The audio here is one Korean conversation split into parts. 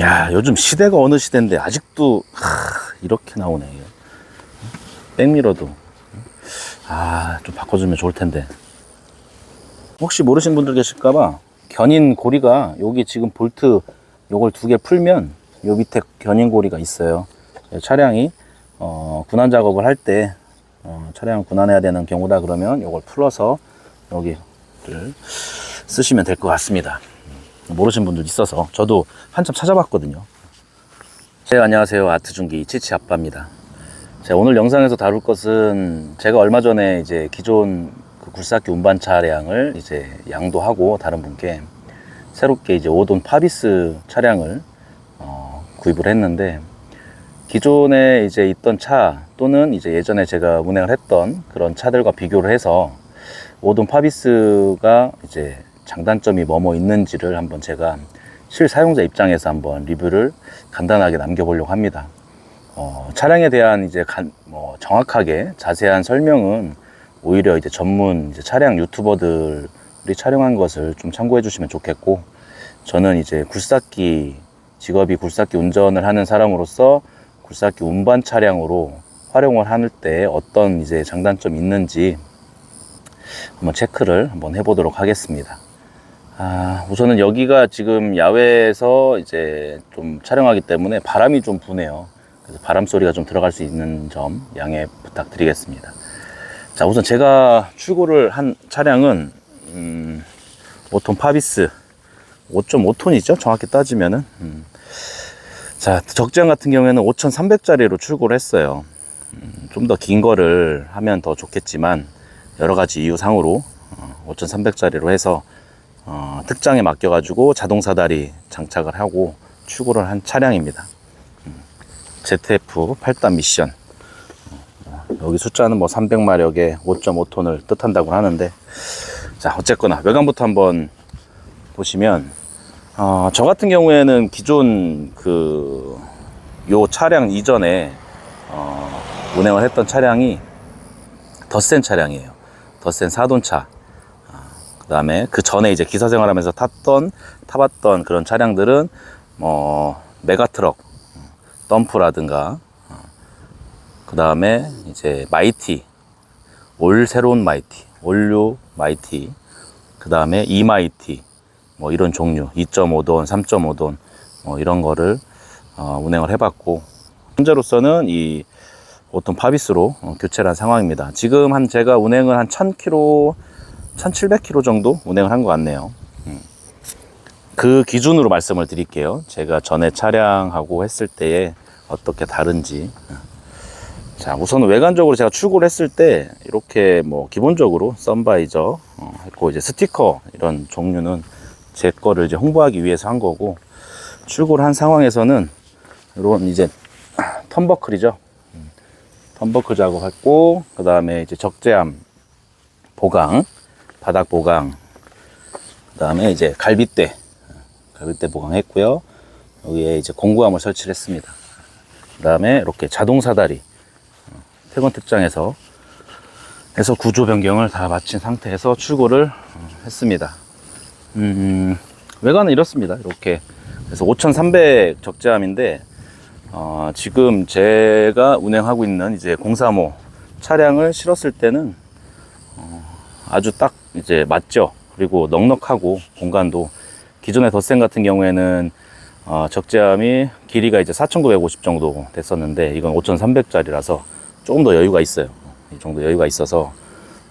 야, 요즘 시대가 어느 시대인데 아직도 하, 이렇게 나오네. 백미러도. 아, 좀 바꿔주면 좋을 텐데. 혹시 모르신 분들 계실까봐 견인 고리가 여기 지금 볼트 요걸 두 개 풀면 요 밑에 견인 고리가 있어요. 차량이 어, 군환 작업을 할때 어, 차량 군환해야 되는 경우다 그러면 요걸 풀어서 여기를 쓰시면 될 것 같습니다. 모르신 분들 있어서 저도 한참 찾아봤거든요. 네, 안녕하세요. 아트중기 치치 아빠입니다. 오늘 영상에서 다룰 것은 제가 얼마 전에 이제 기존 그 굴삭기 운반 차량을 이제 양도하고 다른 분께 새롭게 이제 5돈 파비스 차량을 어, 구입을 했는데 기존에 이제 있던 차 또는 이제 예전에 제가 운행을 했던 그런 차들과 비교를 해서 5돈 파비스가 이제 장단점이 뭐뭐 있는지를 한번 제가 실사용자 입장에서 한번 리뷰를 간단하게 남겨보려고 합니다. 어, 차량에 대한 이제 간, 뭐 정확하게 자세한 설명은 오히려 이제 전문 이제 차량 유튜버들이 촬영한 것을 좀 참고해 주시면 좋겠고 저는 이제 굴삭기 직업이 굴삭기 운전을 하는 사람으로서 굴삭기 운반 차량으로 활용을 할 때 어떤 이제 장단점이 있는지 한번 체크를 한번 해보도록 하겠습니다. 아, 우선은 여기가 지금 야외에서 이제 좀 촬영하기 때문에 바람이 좀 부네요. 그래서 바람 소리가 좀 들어갈 수 있는 점 양해 부탁드리겠습니다. 자, 우선 제가 출고를 한 차량은 음, 5톤 파비스 5.5톤이죠. 정확히 따지면은. 음. 자, 적재함 같은 경우에는 5,300짜리로 출고를 했어요. 음, 좀더 긴 거를 하면 더 좋겠지만 여러 가지 이유 상으로 어, 5,300짜리로 해서 어, 특장에 맡겨가지고 자동 사다리 장착을 하고 출고를 한 차량입니다. 음, ZF 8단 미션. 어, 여기 숫자는 뭐 300마력에 5.5톤을 뜻한다고 하는데, 자, 어쨌거나 외관부터 한번 보시면, 어, 저 같은 경우에는 기존 그, 요 차량 이전에, 어, 운행을 했던 차량이 덧센 차량이에요. 덧센 4돈차. 그 다음에 그 전에 이제 기사 생활하면서 탔던, 타봤던 그런 차량들은 뭐, 메가트럭, 덤프라든가, 그 다음에 이제 마이티, 올 새로운 마이티, 올류 마이티, 그 다음에 이마이티, 뭐 이런 종류, 2.5돈, 3.5돈, 뭐 이런 거를 어, 운행을 해봤고, 현재로서는 이 5톤 파비스로 어, 교체를 한 상황입니다. 지금 한 제가 운행을 한 1000km, 1700km 정도 운행을 한 것 같네요. 음. 그 기준으로 말씀을 드릴게요. 제가 전에 차량하고 했을 때에 어떻게 다른지. 자, 우선 외관적으로 제가 출고를 했을 때 이렇게 뭐 기본적으로 썬바이저 어, 했고 이제 스티커 이런 종류는 제 거를 이제 홍보하기 위해서 한 거고 출고를 한 상황에서는 이런 이제 턴버클이죠. 음, 턴버클 작업했고 그 다음에 이제 적재함 보강, 바닥 보강, 그 다음에 이제 갈빗대, 갈빗대 보강했고요. 여기에 이제 공구함을 설치를 했습니다. 그 다음에 이렇게 자동 사다리 태권 특장에서 해서 구조 변경을 다 마친 상태에서 출고를 어, 했습니다. 음, 외관은 이렇습니다. 이렇게 그래서 5,300 적재함인데 어, 지금 제가 운행하고 있는 이제 035 차량을 실었을 때는 어, 아주 딱 이제 맞죠. 그리고 넉넉하고 공간도 기존의 덧센 같은 경우에는 어, 적재함이 길이가 이제 4,950 정도 됐었는데 이건 5,300짜리라서 조금 더 여유가 있어요. 이 정도 여유가 있어서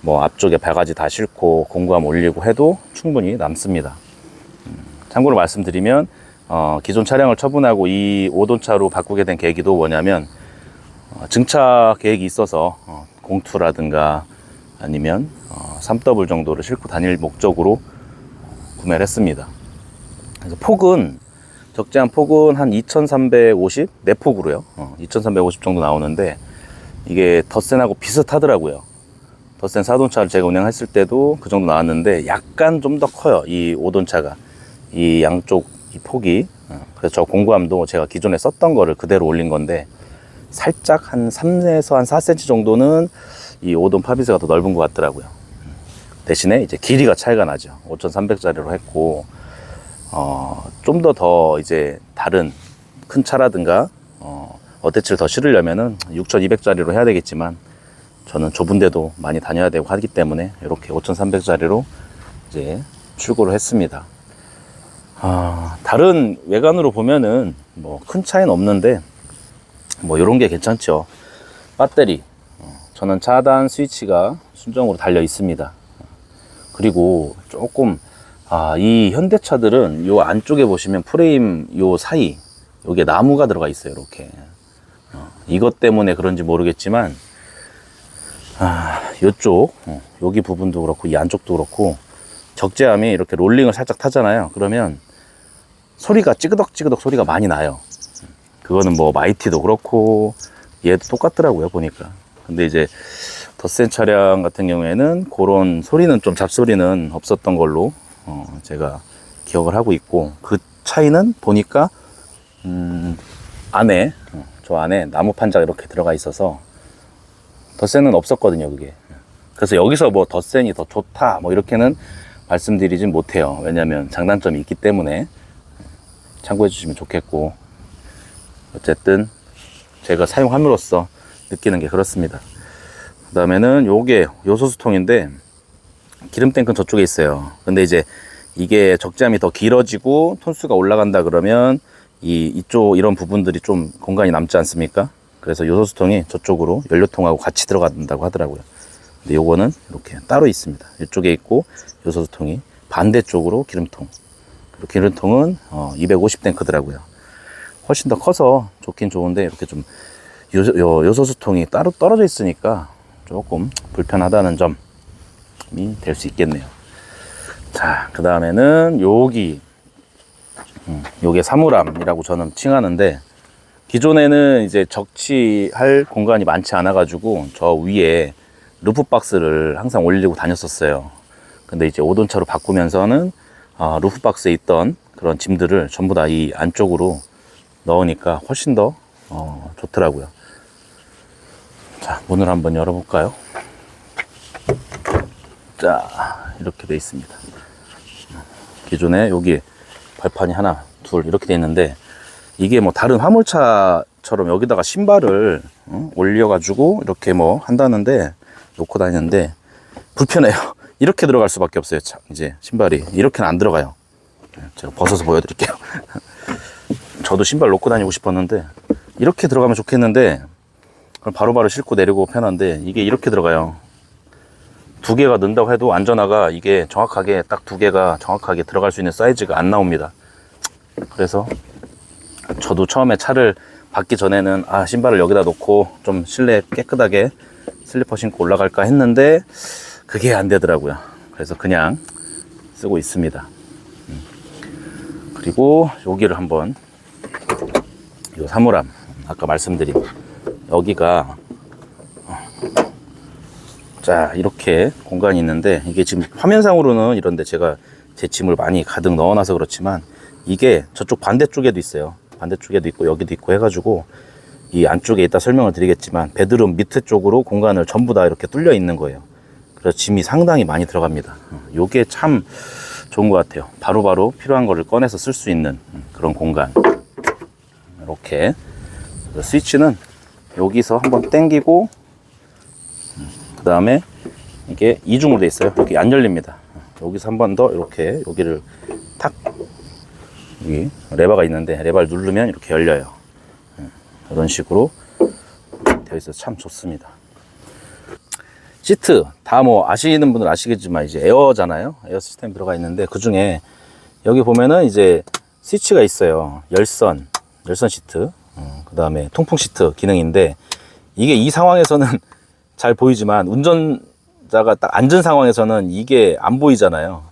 뭐 앞쪽에 바가지 다 싣고 공구함 올리고 해도 충분히 남습니다. 음, 참고로 말씀드리면 어, 기존 차량을 처분하고 이 5돈 차로 바꾸게 된 계기도 뭐냐면 어, 증차 계획이 있어서 어, 공투라든가 아니면 어, 3W 정도를 싣고 다닐 목적으로 구매를 했습니다. 그래서 폭은 적재한 폭은 한 2,350 내폭으로요. 어, 2,350 정도 나오는데 이게 덧센하고 비슷하더라고요. 덧센 4돈차를 제가 운행했을 때도 그 정도 나왔는데 약간 좀 더 커요. 이 5돈차가. 이 양쪽 이 폭이. 어, 그래서 저 공구함도 제가 기존에 썼던 거를 그대로 올린 건데 살짝 한 3에서 한 4cm 정도는 이 5돈 파비스가 더 넓은 것 같더라고요. 대신에 이제 길이가 차이가 나죠. 5,300짜리로 했고, 어, 좀 더 더 이제 다른 큰 차라든가 어, 어태치를 더 실으려면은 6,200짜리로 해야 되겠지만 저는 좁은 데도 많이 다녀야 되고 하기 때문에 이렇게 5,300짜리로 이제 출고를 했습니다. 아, 다른 외관으로 보면은 뭐 큰 차이는 없는데 뭐 이런 게 괜찮죠. 배터리. 어, 저는 차단 스위치가 순정으로 달려 있습니다. 그리고 조금 아, 이 현대차들은 요 안쪽에 보시면 프레임 요 사이 여기에 나무가 들어가 있어요. 이렇게. 어, 이것 때문에 그런지 모르겠지만 아, 요쪽 어, 여기 부분도 그렇고 이 안쪽도 그렇고 적재함이 이렇게 롤링을 살짝 타잖아요. 그러면 소리가 찌그덕찌그덕 소리가 많이 나요. 그거는 뭐 마이티도 그렇고 얘도 똑같더라고요 보니까. 근데 이제 더센 차량 같은 경우에는 그런 소리는 좀 잡소리는 없었던 걸로 어, 제가 기억을 하고 있고 그 차이는 보니까 음, 안에 어, 저 안에 나무 판자가 이렇게 들어가 있어서 덧센은 없었거든요 그게. 그래서 여기서 뭐 덧센이 더 좋다 뭐 이렇게는 말씀드리진 못해요. 왜냐면 장단점이 있기 때문에 참고해 주시면 좋겠고. 어쨌든 제가 사용함으로써 느끼는 게 그렇습니다. 그 다음에는 요게 요소수통인데 기름 탱크는 저쪽에 있어요. 근데 이제 이게 적재함이 더 길어지고 톤수가 올라간다 그러면 이 이쪽 이런 부분들이 좀 공간이 남지 않습니까? 그래서 요소수통이 저쪽으로 연료통하고 같이 들어간다고 하더라고요. 근데 요거는 이렇게 따로 있습니다. 이쪽에 있고 요소수통이 반대쪽으로 기름통. 그리고 기름통은 어, 250 탱크더라고요. 훨씬 더 커서 좋긴 좋은데 이렇게 좀 요, 요, 요소수통이 따로 떨어져 있으니까 조금 불편하다는 점이 될 수 있겠네요. 자, 그 다음에는 여기, 음, 요게 사물함이라고 저는 칭하는데, 기존에는 이제 적치할 공간이 많지 않아 가지고 저 위에 루프 박스를 항상 올리고 다녔었어요. 근데 이제 오돈차로 바꾸면서는 아, 루프 박스에 있던 그런 짐들을 전부 다 이 안쪽으로 넣으니까 훨씬 더 어, 좋더라고요. 자, 문을 한번 열어볼까요? 자, 이렇게 돼 있습니다. 기존에 여기 발판이 하나, 둘 이렇게 돼 있는데 이게 뭐 다른 화물차처럼 여기다가 신발을 어, 올려가지고 이렇게 뭐 한다는데 놓고 다니는데 불편해요. 이렇게 들어갈 수밖에 없어요. 차, 이제 신발이 이렇게는 안 들어가요. 제가 벗어서 보여드릴게요. 저도 신발 놓고 다니고 싶었는데 이렇게 들어가면 좋겠는데 그럼 바로바로 싣고 내리고 편한데 이게 이렇게 들어가요. 두 개가 넣는다고 해도 안전화가 이게 정확하게 딱 두 개가 정확하게 들어갈 수 있는 사이즈가 안 나옵니다. 그래서 저도 처음에 차를 받기 전에는 아 신발을 여기다 놓고 좀 실내 깨끗하게 슬리퍼 신고 올라갈까 했는데 그게 안 되더라고요. 그래서 그냥 쓰고 있습니다. 음. 그리고 여기를 한번 요 사물함 아까 말씀드린 여기가 어, 자 이렇게 공간이 있는데 이게 지금 화면상으로는 이런데 제가 제 짐을 많이 가득 넣어놔서 그렇지만 이게 저쪽 반대쪽에도 있어요. 반대쪽에도 있고 여기도 있고 해가지고 이 안쪽에 있다 설명을 드리겠지만 베드룸 밑에 쪽으로 공간을 전부 다 이렇게 뚫려 있는 거예요. 그래서 짐이 상당히 많이 들어갑니다. 어, 요게 참 좋은 것 같아요. 바로 바로 필요한 거를 꺼내서 쓸 수 있는 음, 그런 공간. 이렇게. 스위치는 여기서 한번 당기고 그 다음에 이게 이중으로 돼 있어요. 여기 안 열립니다. 여기서 한 번 더 이렇게 여기를 탁 여기 레버가 있는데 레버를 누르면 이렇게 열려요. 이런 식으로 되어 있어서 참 좋습니다. 시트 다 뭐 아시는 분들 아시겠지만 이제 에어잖아요. 에어 시스템 들어가 있는데 그 중에 여기 보면은 이제 스위치가 있어요. 열선 열선 시트 그 다음에 통풍 시트 기능인데 이게 이 상황에서는 잘 보이지만 운전자가 딱 앉은 상황에서는 이게 안 보이잖아요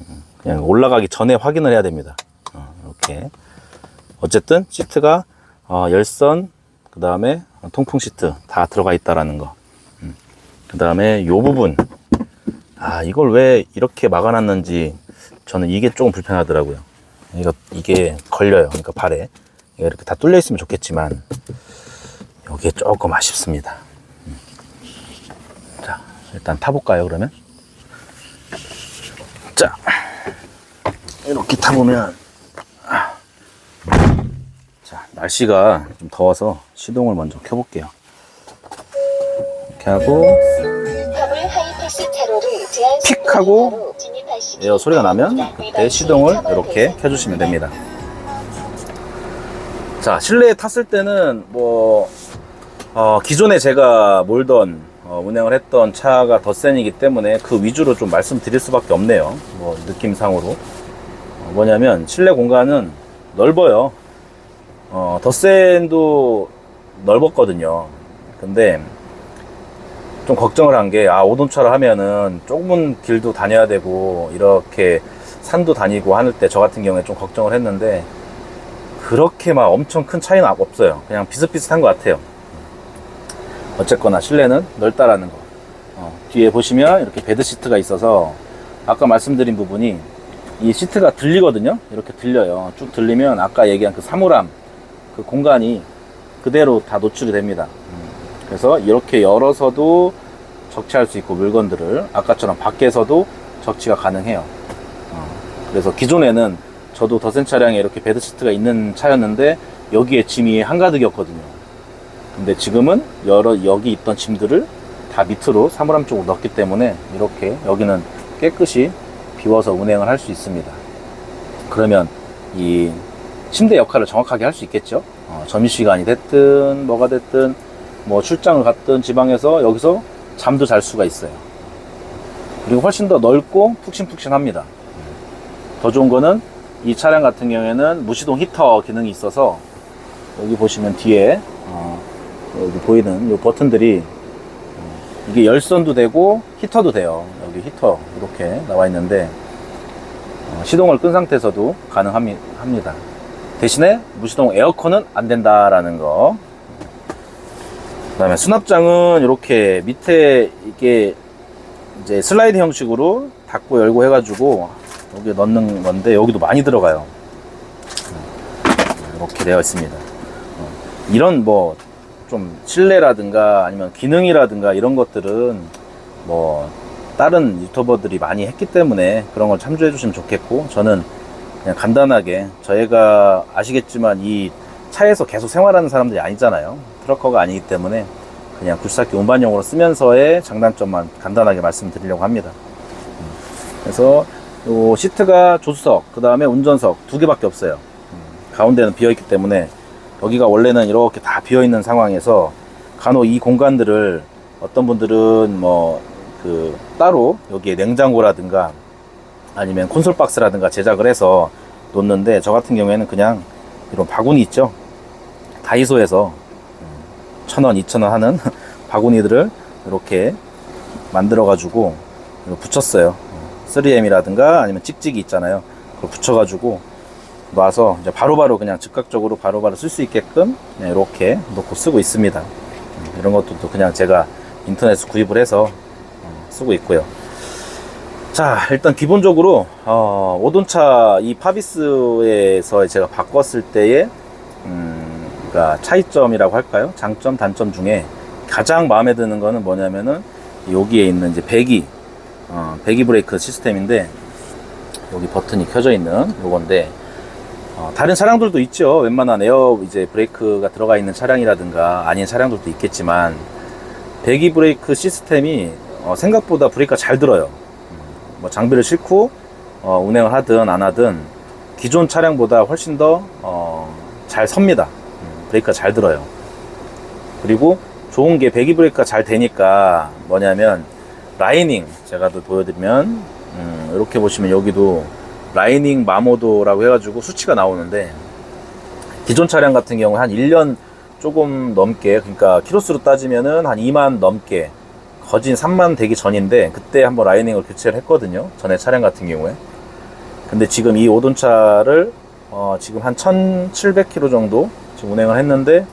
음, 그냥 올라가기 전에 확인을 해야 됩니다 어, 이렇게 어쨌든 시트가 어, 열선 그 다음에 통풍 시트 다 들어가 있다라는 거. 그 다음에 요 부분. 아 이걸 왜 이렇게 막아놨는지 저는 이게 조금 불편하더라고요. 이거 이게 걸려요. 그러니까 발에 이게 이렇게 다 뚫려 있으면 좋겠지만 여기에 조금 아쉽습니다. 음. 자 일단 타볼까요 그러면? 자 이렇게 타보면 날씨가 좀 더워서 시동을 먼저 켜볼게요. 이렇게 하고 픽 하고 에어 소리가 나면. 그때 시동을 이렇게 켜주시면 됩니다. 자, 실내에 탔을 때는 뭐 어, 기존에 제가 몰던 어, 운행을 했던 차가 덧센이기 때문에 그 위주로 좀 말씀드릴 수밖에 없네요. 뭐 느낌상으로 어, 뭐냐면 실내 공간은 넓어요. 어, 덧센도 넓었거든요. 근데 좀 걱정을 한 게, 아, 오돈차를 하면은 좁은 길도 다녀야 되고, 이렇게 산도 다니고 하는 때 저 같은 경우에 좀 걱정을 했는데, 그렇게 막 엄청 큰 차이는 없어요. 그냥 비슷비슷한 것 같아요. 어쨌거나 실내는 넓다라는 거. 어, 뒤에 보시면 이렇게 베드 시트가 있어서, 아까 말씀드린 부분이 이 시트가 들리거든요. 이렇게 들려요. 쭉 들리면 아까 얘기한 그 사물함, 그 공간이 그대로 다 노출이 됩니다. 음, 그래서 이렇게 열어서도 적치할 수 있고 물건들을 아까처럼 밖에서도 적치가 가능해요. 어, 그래서 기존에는 저도 더센 차량에 이렇게 베드 시트가 있는 차였는데 여기에 짐이 한가득이었거든요. 근데 지금은 여러 여기 있던 짐들을 다 밑으로 사물함 쪽으로 넣었기 때문에 이렇게 여기는 깨끗이 비워서 운행을 할 수 있습니다. 그러면 이 침대 역할을 정확하게 할 수 있겠죠. 어, 점심시간이 됐든 뭐가 됐든 뭐 출장을 갔든 지방에서 여기서 잠도 잘 수가 있어요. 그리고 훨씬 더 넓고 푹신푹신합니다. 더 좋은 거는 이 차량 같은 경우에는 무시동 히터 기능이 있어서 여기 보시면 뒤에 어, 여기 보이는 이 버튼들이 어, 이게 열선도 되고 히터도 돼요. 여기 히터 이렇게 나와 있는데 어, 시동을 끈 상태에서도 가능합니다. 대신에 무시동 에어컨은 안 된다라는 거. 그 다음에 수납장은 이렇게 밑에 이게 이제 슬라이드 형식으로 닫고 열고 해가지고 여기 넣는 건데 여기도 많이 들어가요. 이렇게 되어 있습니다. 어, 이런 뭐 좀 실내라든가 아니면 기능이라든가 이런 것들은 뭐 다른 유튜버들이 많이 했기 때문에 그런 걸 참조해 주시면 좋겠고 저는 그냥 간단하게 저희가 아시겠지만 이 차에서 계속 생활하는 사람들이 아니잖아요. 트럭커가 아니기 때문에 그냥 굴삭기 운반용으로 쓰면서의 장단점만 간단하게 말씀드리려고 합니다. 음, 그래서 요 시트가 조수석, 그 다음에 운전석 두 개밖에 없어요. 음, 가운데는 비어 있기 때문에 여기가 원래는 이렇게 다 비어 있는 상황에서 간혹 이 공간들을 어떤 분들은 뭐 그 따로 여기에 냉장고라든가 아니면 콘솔 박스라든가 제작을 해서 놓는데 저 같은 경우에는 그냥 이런 바구니 있죠 다이소에서 천 원, 이천 원 하는 바구니들을 이렇게 만들어 가지고 붙였어요 3M이라든가 아니면 찍찍이 있잖아요. 그걸 붙여 가지고 놔서 이제 바로바로 그냥 즉각적으로 바로바로 쓸 수 있게끔 그냥 이렇게 놓고 쓰고 있습니다. 음, 이런 것도 그냥 제가 인터넷에서 구입을 해서 어, 쓰고 있고요. 자, 일단 기본적으로 어, 오돈차 이 파비스에서 제가 바꿨을 때의 음, 그러니까 차이점이라고 할까요? 장점, 단점 중에 가장 마음에 드는 거는 뭐냐면은 여기에 있는 이제 배기 어, 배기 브레이크 시스템인데 여기 버튼이 켜져 있는 요건데 어, 다른 차량들도 있죠. 웬만한 에어 이제 브레이크가 들어가 있는 차량이라든가 아닌 차량들도 있겠지만 배기 브레이크 시스템이 어, 생각보다 브레이크가 잘 들어요. 뭐 장비를 싣고 어, 운행을 하든 안 하든 기존 차량보다 훨씬 더 어, 잘 섭니다. 음, 브레이크가 잘 들어요. 그리고 좋은 게 배기 브레이크가 잘 되니까 뭐냐면 라이닝 제가 또 보여드리면 음, 이렇게 보시면 여기도 라이닝 마모도라고 해가지고 수치가 나오는데 기존 차량 같은 경우 한 1년 조금 넘게 그러니까 키로수로 따지면은 한 2만 넘게 거진 3만 되기 전인데 그때 한번 라이닝을 교체를 했거든요. 전에 차량 같은 경우에. 근데 지금 이 오돈차를 어, 지금 한 1,700km 정도 지금 운행을 했는데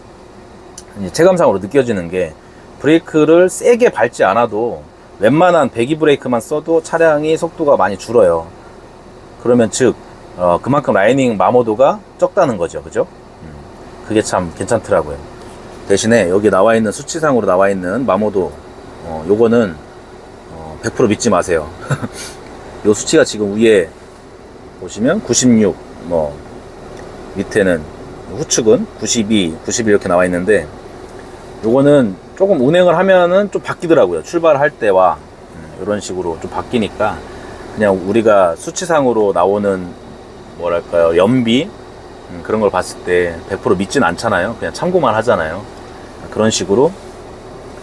이제 체감상으로 느껴지는 게 브레이크를 세게 밟지 않아도 웬만한 배기 브레이크만 써도 차량이 속도가 많이 줄어요. 그러면 즉 어, 그만큼 라이닝 마모도가 적다는 거죠, 그죠? 음, 그게 참 괜찮더라고요. 대신에 여기 나와 있는 수치상으로 나와 있는 마모도 어, 요거는 어, 100% 믿지 마세요. 요 수치가 지금 위에 보시면 96, 뭐 밑에는 후측은 92, 91 이렇게 나와 있는데 요거는 조금 운행을 하면은 좀 바뀌더라고요. 출발할 때와 음, 이런 식으로 좀 바뀌니까 그냥 우리가 수치상으로 나오는 뭐랄까요 연비 음, 그런 걸 봤을 때 100% 믿진 않잖아요. 그냥 참고만 하잖아요. 그런 식으로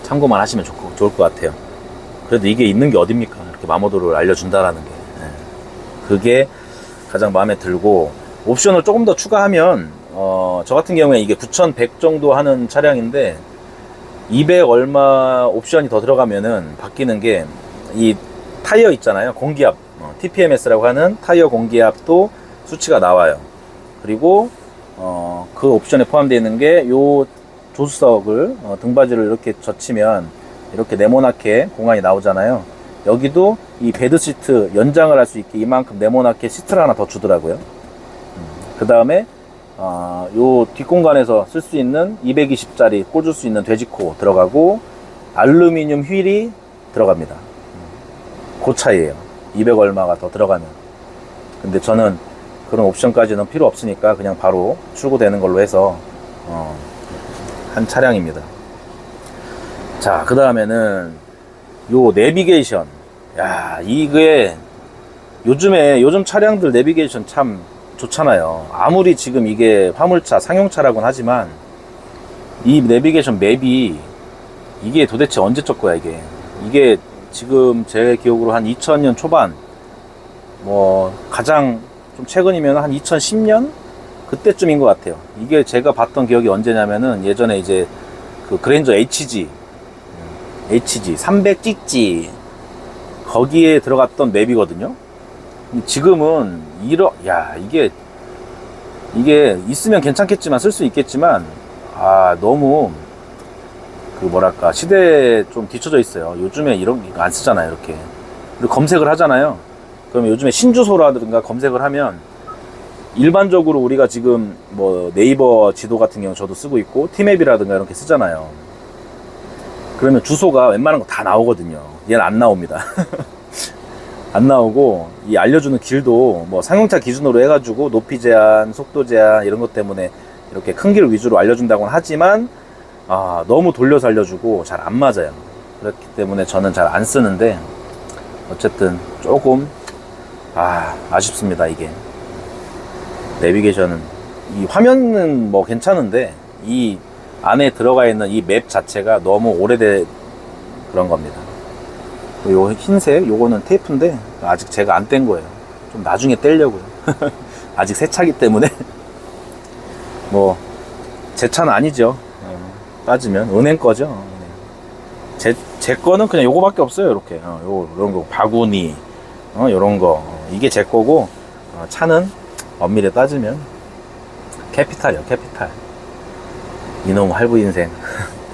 참고만 하시면 좋, 좋을 것 같아요. 그래도 이게 있는 게 어딥니까? 이렇게 마모도를 알려준다라는 게. 예. 그게 가장 마음에 들고, 옵션을 조금 더 추가하면, 어, 저 같은 경우에 이게 9,100 정도 하는 차량인데, 200 얼마 옵션이 더 들어가면은 바뀌는 게, 이 타이어 있잖아요. 공기압. 어, TPMS라고 하는 타이어 공기압도 수치가 나와요. 그리고, 어, 그 옵션에 포함되어 있는 게, 요 조수석을, 어, 등받이를 이렇게 젖히면, 이렇게 네모나게 공간이 나오잖아요. 여기도 이 베드 시트 연장을 할 수 있게 이만큼 네모나게 시트를 하나 더 주더라고요. 그 다음에 어, 요 뒷공간에서 쓸 수 있는 220짜리 꽂을 수 있는 돼지코 들어가고 알루미늄 휠이 들어갑니다. 음, 그 차이에요. 200 얼마가 더 들어가면. 근데 저는 그런 옵션까지는 필요 없으니까 그냥 바로 출고되는 걸로 해서 어, 한 차량입니다. 자, 그 다음에는 요 내비게이션. 야, 이게 요즘에 요즘 차량들 내비게이션 참 좋잖아요. 아무리 지금 이게 화물차, 상용차라고는 하지만 이 내비게이션 맵이 이게 도대체 언제적 거야, 이게. 이게 지금 제 기억으로 한 2000년 초반 뭐 가장 좀 최근이면 한 2010년 그때쯤인 것 같아요. 이게 제가 봤던 기억이 언제냐면은 예전에 이제 그 그랜저 HG HG 300 찍지 거기에 들어갔던 맵이거든요. 지금은 이러 야 이게 이게 있으면 괜찮겠지만 쓸 수 있겠지만 아 너무 그 뭐랄까 시대에 좀 뒤쳐져 있어요. 요즘에 이런 거안 쓰잖아요 이렇게 그리고 검색을 하잖아요. 그러면 요즘에 신주소라든가 검색을 하면 일반적으로 우리가 지금 뭐 네이버 지도 같은 경우 저도 쓰고 있고 티맵이라든가 이렇게 쓰잖아요. 그러면 주소가 웬만한 거 다 나오거든요. 얘는 안 나옵니다. 안 나오고 이 알려주는 길도 뭐 상용차 기준으로 해가지고 높이 제한, 속도 제한 이런 것 때문에 이렇게 큰 길 위주로 알려준다고는 하지만 아, 너무 돌려서 알려주고 잘 안 맞아요. 그렇기 때문에 저는 잘 안 쓰는데 어쨌든 조금 아 아쉽습니다 이게 내비게이션은 이 화면은 뭐 괜찮은데 이 안에 들어가 있는 이 맵 자체가 너무 오래된 그런 겁니다. 요 흰색 요거는 테이프인데 아직 제가 안 뗀 거예요. 좀 나중에 떼려고요. 아직 새 차기 때문에 뭐 제 차는 아니죠. 어, 따지면 은행 거죠. 제, 제 거는 그냥 요거밖에 없어요. 이렇게 어, 요 이런 거 바구니 어, 요런 거 어, 이게 제 거고 어, 차는 엄밀히 따지면 캐피탈이요 캐피탈. 이놈 할부 인생.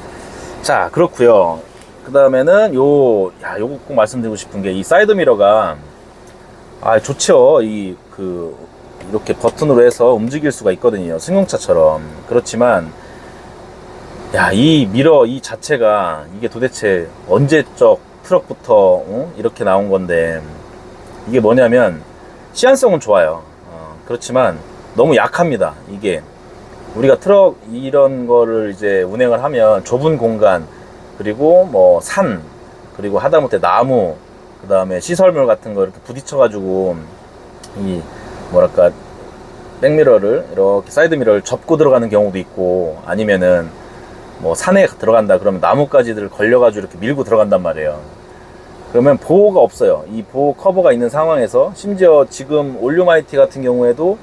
자, 그렇고요. 그 다음에는 요, 야, 요거 꼭 말씀드리고 싶은 게 이 사이드 미러가 아 좋죠. 이 그 이렇게 버튼으로 해서 움직일 수가 있거든요. 승용차처럼. 그렇지만 야, 이 미러 이 자체가 이게 도대체 언제적 트럭부터 어? 이렇게 나온 건데 이게 뭐냐면 시안성은 좋아요. 어, 그렇지만 너무 약합니다. 이게 우리가 트럭 이런 거를 이제 운행을 하면 좁은 공간 그리고 뭐 산 그리고 하다못해 나무 그 다음에 시설물 같은 거 이렇게 부딪혀가지고 이 뭐랄까 백미러를 이렇게 사이드 미러를 접고 들어가는 경우도 있고 아니면은 뭐 산에 들어간다 그러면 나무까지들 걸려가지고 이렇게 밀고 들어간단 말이에요. 그러면 보호가 없어요. 이 보호 커버가 있는 상황에서 심지어 지금 올류마이티 같은 경우에도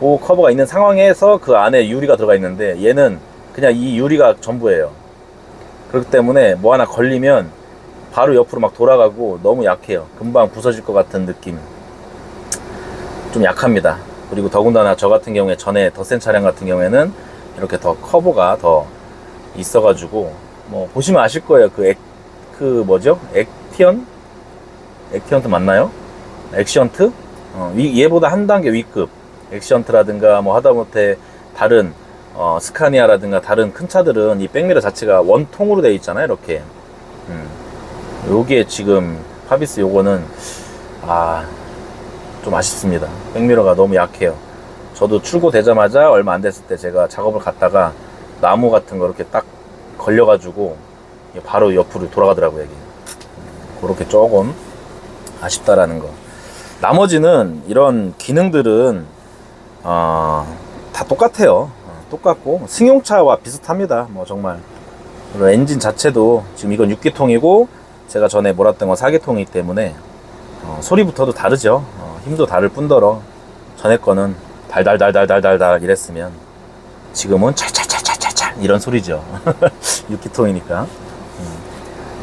보호 커버가 있는 상황에서 그 안에 유리가 들어가 있는데 얘는 그냥 이 유리가 전부예요. 그렇기 때문에 뭐 하나 걸리면 바로 옆으로 막 돌아가고 너무 약해요. 금방 부서질 것 같은 느낌. 좀 약합니다. 그리고 더군다나 저 같은 경우에 전에 더 센 차량 같은 경우에는 이렇게 더 커버가 더 있어가지고 뭐 보시면 아실 거예요. 그 액, 그 뭐죠? 액티언? 액티언트 맞나요? 액션트? 어, 위- 얘보다 한 단계 위급. 액션트라든가 뭐 하다못해 다른 어, 스카니아라든가 다른 큰 차들은 이 백미러 자체가 원통으로 되어 있잖아요. 이렇게. 음. 요게 지금 파비스 요거는 아, 좀 아쉽습니다. 백미러가 너무 약해요. 저도 출고되자마자 얼마 안 됐을 때 제가 작업을 갔다가 나무 같은 거 이렇게 딱 걸려가지고 바로 옆으로 돌아가더라고요, 이게. 그렇게 조금 아쉽다라는 거. 나머지는 이런 기능들은 어, 다 똑같아요. 어, 똑같고 승용차와 비슷합니다. 뭐 정말 엔진 자체도 지금 이건 6기통이고 제가 전에 몰았던 건 4기통이기 때문에 어, 소리부터도 다르죠. 어, 힘도 다를 뿐더러 전에 거는 달달달달달달달 이랬으면 지금은 찰찰찰찰찰찰 이런 소리죠. 6기통이니까.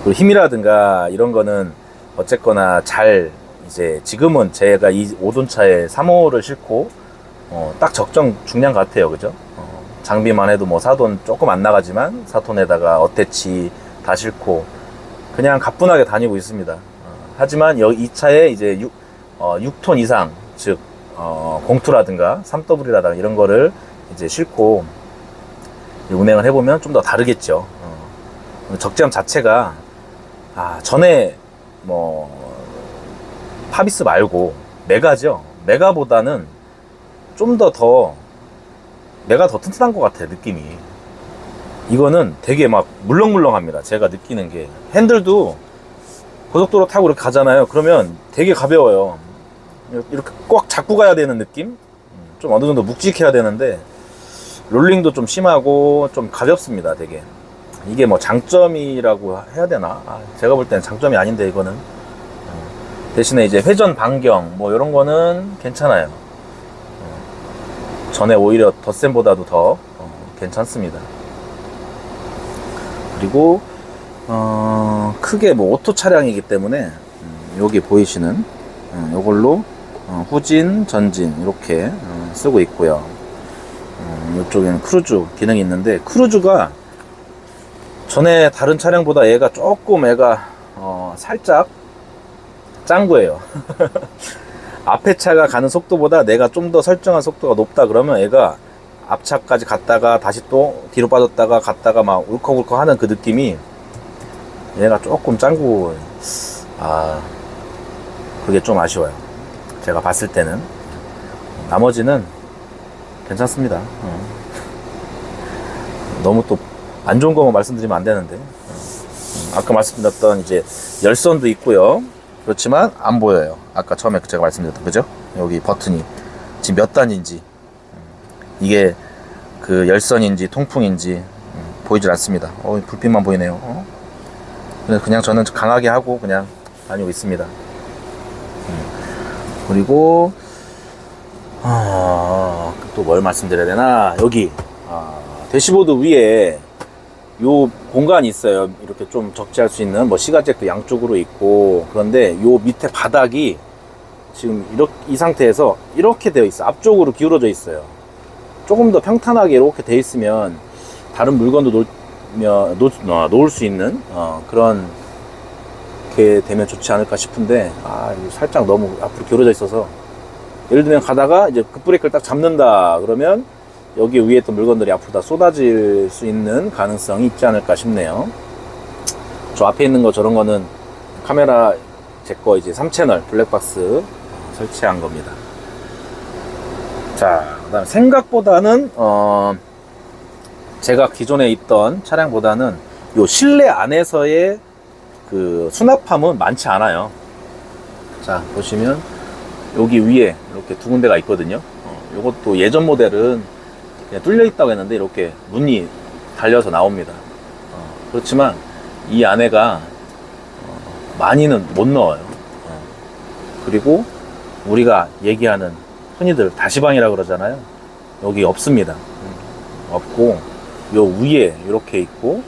그리고 힘이라든가 이런 거는 어쨌거나 잘 이제 지금은 제가 이 5톤차에 3호를 싣고 어, 딱 적정 중량 같아요. 그죠? 어, 장비만 해도 뭐 4톤 조금 안 나가지만 4톤에다가 어태치 다 싣고 그냥 가뿐하게 다니고 있습니다. 어, 하지만 여기 이 차에 이제 6, 어, 6톤 이상 즉 어, 공투라든가 3W라든가 이런 거를 이제 싣고 운행을 해보면 좀 더 다르겠죠. 어, 적재함 자체가 아, 전에 뭐 파비스 말고 메가죠. 메가보다는 좀 더더 메가 더 튼튼한 것 같아 느낌이. 이거는 되게 막 물렁물렁합니다. 제가 느끼는 게 핸들도 고속도로 타고 이렇게 가잖아요. 그러면 되게 가벼워요. 이렇게 꽉 잡고 가야 되는 느낌? 음, 좀 어느 정도 묵직해야 되는데 롤링도 좀 심하고 좀 가볍습니다. 되게. 이게 뭐 장점이라고 해야 되나? 아, 제가 볼 때는 장점이 아닌데 이거는 어, 대신에 이제 회전 반경 뭐 이런 거는 괜찮아요. 어, 전에 오히려 덧셈보다도 더 어, 괜찮습니다. 그리고 어, 크게 뭐 오토 차량이기 때문에 음, 여기 보이시는 어, 요걸로 어, 후진, 전진 이렇게 어, 쓰고 있고요. 어, 이쪽에는 크루즈 기능이 있는데 크루즈가 전에 다른 차량보다 얘가 조금 애가 어, 살짝 짱구예요. 앞에 차가 가는 속도보다 내가 좀 더 설정한 속도가 높다 그러면 얘가 앞차까지 갔다가 다시 또 뒤로 빠졌다가 갔다가 막 울컥울컥 하는 그 느낌이 얘가 조금 짱구 아 그게 좀 아쉬워요. 제가 봤을 때는 나머지는 괜찮습니다. 어. 너무 또 안 좋은 거만 말씀드리면 안 되는데. 어. 음, 아까 말씀드렸던 이제 열선도 있고요. 그렇지만 안 보여요. 아까 처음에 제가 말씀드렸던 그죠? 여기 버튼이 지금 몇 단인지 음, 이게 그 열선인지 통풍인지 음, 보이질 않습니다. 어, 불빛만 보이네요. 어? 그냥 저는 강하게 하고 그냥 다니고 있습니다. 음, 그리고 아, 또 뭘 말씀드려야 되나? 여기 아, 대시보드 위에 요 공간이 있어요. 이렇게 좀 적재할 수 있는 뭐 시가잭도 양쪽으로 있고 그런데 요 밑에 바닥이 지금 이렇게 이 상태에서 이렇게 되어 있어. 요 앞쪽으로 기울어져 있어요. 조금 더 평탄하게 이렇게 되어 있으면 다른 물건도 놓으면 놓, 어, 놓을 수 있는 어, 그런 게 되면 좋지 않을까 싶은데 아 살짝 너무 앞으로 기울어져 있어서 예를 들면 가다가 이제 급브레이크를 딱 잡는다 그러면 여기 위에 있던 물건들이 앞으로 다 쏟아질 수 있는 가능성이 있지 않을까 싶네요. 저 앞에 있는 거 저런 거는 카메라 제 거 이제 3채널 블랙박스 설치한 겁니다. 자, 그 다음 생각보다는 어 제가 기존에 있던 차량보다는 요 실내 안에서의 그 수납함은 많지 않아요. 자, 보시면 여기 위에 이렇게 두 군데가 있거든요. 어, 요것도 예전 모델은 뚫려 있다고 했는데 이렇게 문이 달려서 나옵니다. 어, 그렇지만 이 안에가 어, 많이는 못 넣어요. 어, 그리고 우리가 얘기하는 흔히들 다시방이라 그러잖아요. 여기 없습니다. 음, 없고 요 위에 이렇게 있고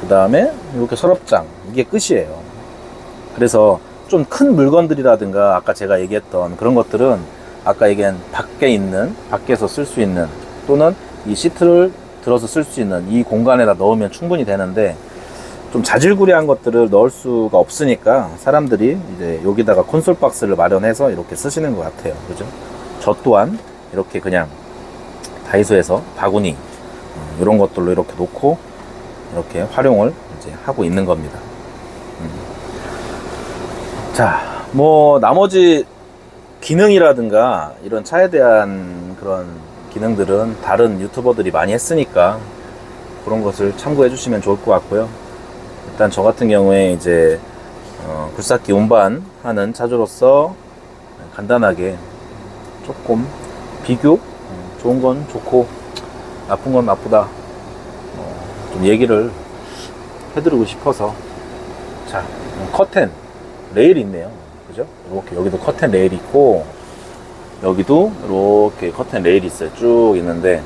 그 다음에 이렇게 서랍장 이게 끝이에요. 그래서 좀 큰 물건들이라든가 아까 제가 얘기했던 그런 것들은 아까 얘기한 밖에 있는 밖에서 쓸 수 있는 또는 이 시트를 들어서 쓸 수 있는 이 공간에다 넣으면 충분히 되는데 좀 자질구레한 것들을 넣을 수가 없으니까 사람들이 이제 여기다가 콘솔 박스를 마련해서 이렇게 쓰시는 것 같아요. 그죠? 저 또한 이렇게 그냥 다이소에서 바구니 음, 이런 것들로 이렇게 놓고 이렇게 활용을 이제 하고 있는 겁니다. 음. 자, 뭐 나머지 기능이라든가 이런 차에 대한 그런 기능들은 다른 유튜버들이 많이 했으니까 그런 것을 참고해 주시면 좋을 것 같고요. 일단 저 같은 경우에 이제 어, 굴삭기 운반 하는 차주로서 간단하게 조금 비교 어, 좋은 건 좋고 나쁜 건 나쁘다 어, 좀 얘기를 해드리고 싶어서. 자 커튼 레일이 있네요. 그죠? 이렇게 여기도 커튼 레일이 있고 여기도 이렇게 커튼 레일이 있어요 쭉 있는데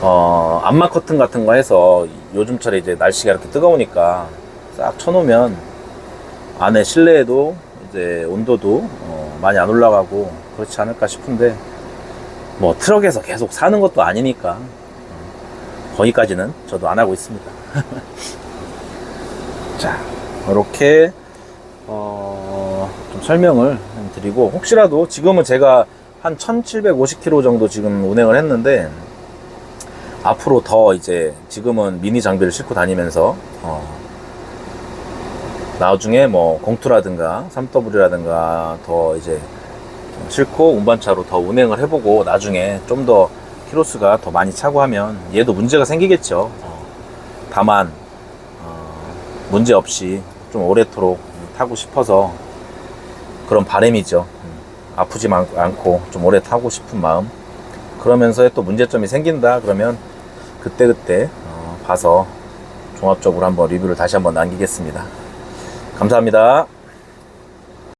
어 안마 커튼 같은 거 해서 요즘철에 이제 날씨가 이렇게 뜨거우니까 싹 쳐놓으면 안에 실내에도 이제 온도도 어, 많이 안 올라가고 그렇지 않을까 싶은데 뭐 트럭에서 계속 사는 것도 아니니까 어, 거기까지는 저도 안 하고 있습니다. 자, 이렇게 어, 좀 설명을 드리고 혹시라도 지금은 제가 한 1750km 정도 지금 운행을 했는데 앞으로 더 이제 지금은 미니 장비를 싣고 다니면서 어, 나중에 뭐 공투라든가 3W라든가 더 이제 싣고 운반차로 더 운행을 해보고 나중에 좀 더 키로수가 더 많이 차고 하면 얘도 문제가 생기겠죠. 어, 다만 어, 문제 없이 좀 오래도록 타고 싶어서 그런 바람이죠. 음, 아프지 않- 않고 좀 오래 타고 싶은 마음. 그러면서 또 문제점이 생긴다 그러면 그때그때 어, 봐서 종합적으로 한번 리뷰를 다시 한번 남기겠습니다. 감사합니다.